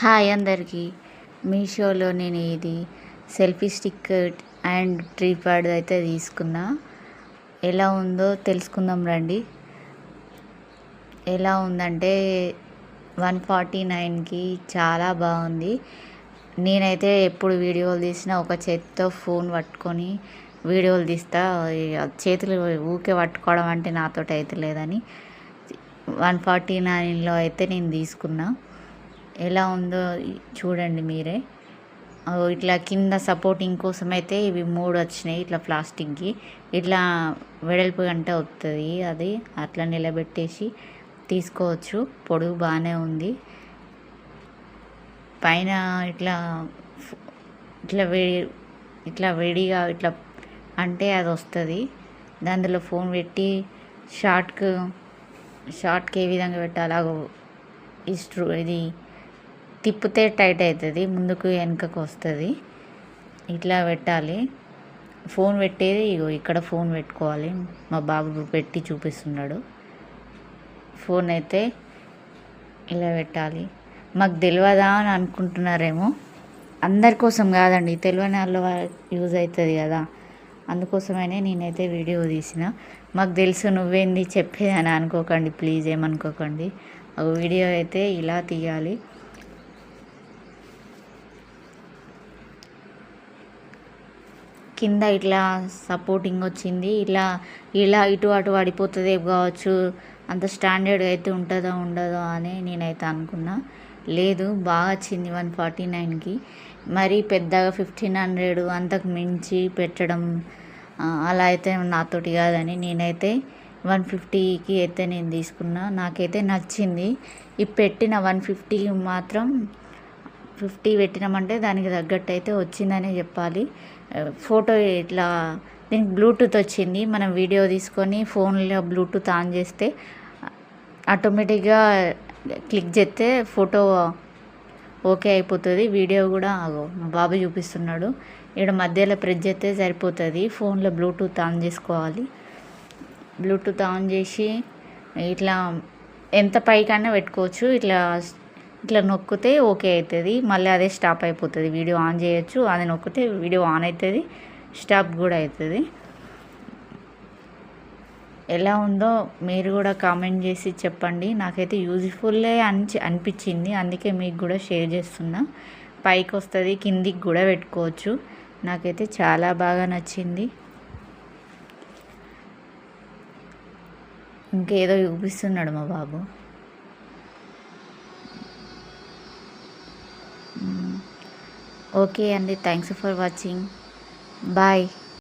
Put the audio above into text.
Hi అందరికీ. మీషోలో నేను ఇది సెల్ఫీ స్టిక్ అండ్ ట్రీప్యాడ్ అయితే తీసుకున్నా. ఎలా ఉందో తెలుసుకుందాం రండి. ఎలా ఉందంటే వన్ ఫార్టీ నైన్కి చాలా బాగుంది. నేనైతే ఎప్పుడు వీడియోలు తీసినా ఒక చేతితో ఫోన్ పట్టుకొని వీడియోలు తీస్తా. చేతులు ఊకే పట్టుకోవడం అంటే నాతోటి అయితే లేదని. వన్ ఫార్టీ నైన్లో అయితే నేను తీసుకున్నా. ఎలా ఉందో చూడండి మీరే. ఇట్లా కింద సపోర్టింగ్ కోసం అయితే ఇవి మూడు వచ్చినాయి ఇట్లా ప్లాస్టిక్కి. ఇట్లా వెడల్పు గంట వస్తుంది అది అట్లా నిలబెట్టేసి తీసుకోవచ్చు. పొడుగు బాగానే ఉంది. పైన ఇట్లా ఇట్లా వేడి ఇట్లా వేడిగా ఇట్లా అంటే అది వస్తుంది. దాంట్లో ఫోన్ పెట్టి షార్ట్కు షార్ట్కి ఏ విధంగా పెట్టాలో అగో ఇది తిప్పితే టైట్ అవుతుంది ముందుకు వెనుకకు వస్తుంది. ఇట్లా పెట్టాలి. ఫోన్ పెట్టేది ఇగో ఇక్కడ ఫోన్ పెట్టుకోవాలి. మా బాబు పెట్టి చూపిస్తున్నాడు. ఫోన్ అయితే ఇలా పెట్టాలి. మాకు తెలియదా అని అనుకుంటున్నారేమో. అందరి కోసం కాదండి తెలియని వాళ్ళ యూజ్ అవుతుంది కదా. అందుకోసమైనా నేనైతే వీడియో తీసిన. మాకు తెలుసు నువ్వేంది చెప్పేదని అనుకోకండి ప్లీజ్ ఏమనుకోకండి. ఒక వీడియో అయితే ఇలా తీయాలి. కింద ఇట్లా సపోర్టింగ్ వచ్చింది. ఇలా ఇలా ఇటు అటు పడిపోతుంది కావచ్చు. అంత స్టాండర్డ్ అయితే ఉంటుందో ఉండదో అని నేనైతే అనుకున్నా. లేదు బాగా వచ్చింది వన్ ఫార్టీ నైన్కి మరి పెద్దగా ఫిఫ్టీన్ హండ్రెడ్ అంతకు మించి పెట్టడం అలా అయితే నాతోటి కాదని నేనైతే వన్ ఫిఫ్టీకి అయితే నేను తీసుకున్నా. నాకైతే నచ్చింది. ఈ పెట్టిన వన్ ఫిఫ్టీకి మాత్రం ఫిఫ్టీ పెట్టినామంటే దానికి తగ్గట్టు అయితే వచ్చిందనే చెప్పాలి. ఫోటో ఇట్లా దీనికి బ్లూటూత్ వచ్చింది. మనం వీడియో తీసుకొని ఫోన్లో బ్లూటూత్ ఆన్ చేస్తే ఆటోమేటిక్గా క్లిక్ చేస్తే ఫోటో ఓకే అయిపోతుంది. వీడియో కూడా ఆగో మా బాబు చూపిస్తున్నాడు. ఇక్కడ మధ్యలో ప్రెస్ చేస్తే సరిపోతుంది. ఫోన్లో బ్లూటూత్ ఆన్ చేసుకోవాలి. బ్లూటూత్ ఆన్ చేసి ఇట్లా ఎంత పైకన్నా పెట్టుకోవచ్చు. ఇట్లా ఇట్లా నొక్కితే ఓకే అవుతుంది. మళ్ళీ అదే స్టాప్ అయిపోతుంది. వీడియో ఆన్ చేయొచ్చు. అది నొక్కితే వీడియో ఆన్ అవుతుంది. స్టాప్ కూడా అవుతుంది. ఎలా ఉందో మీరు కూడా కామెంట్ చేసి చెప్పండి. నాకైతే యూజ్ఫుల్లే అని అనిపించింది. అందుకే మీకు కూడా షేర్ చేస్తున్నా. పైకి వస్తుంది కిందికి కూడా పెట్టుకోవచ్చు. నాకైతే చాలా బాగా నచ్చింది. ఇంకేదో చూపిస్తున్నాడు మా బాబు. ఓకే అండి. Thanks for watching. బాయ్.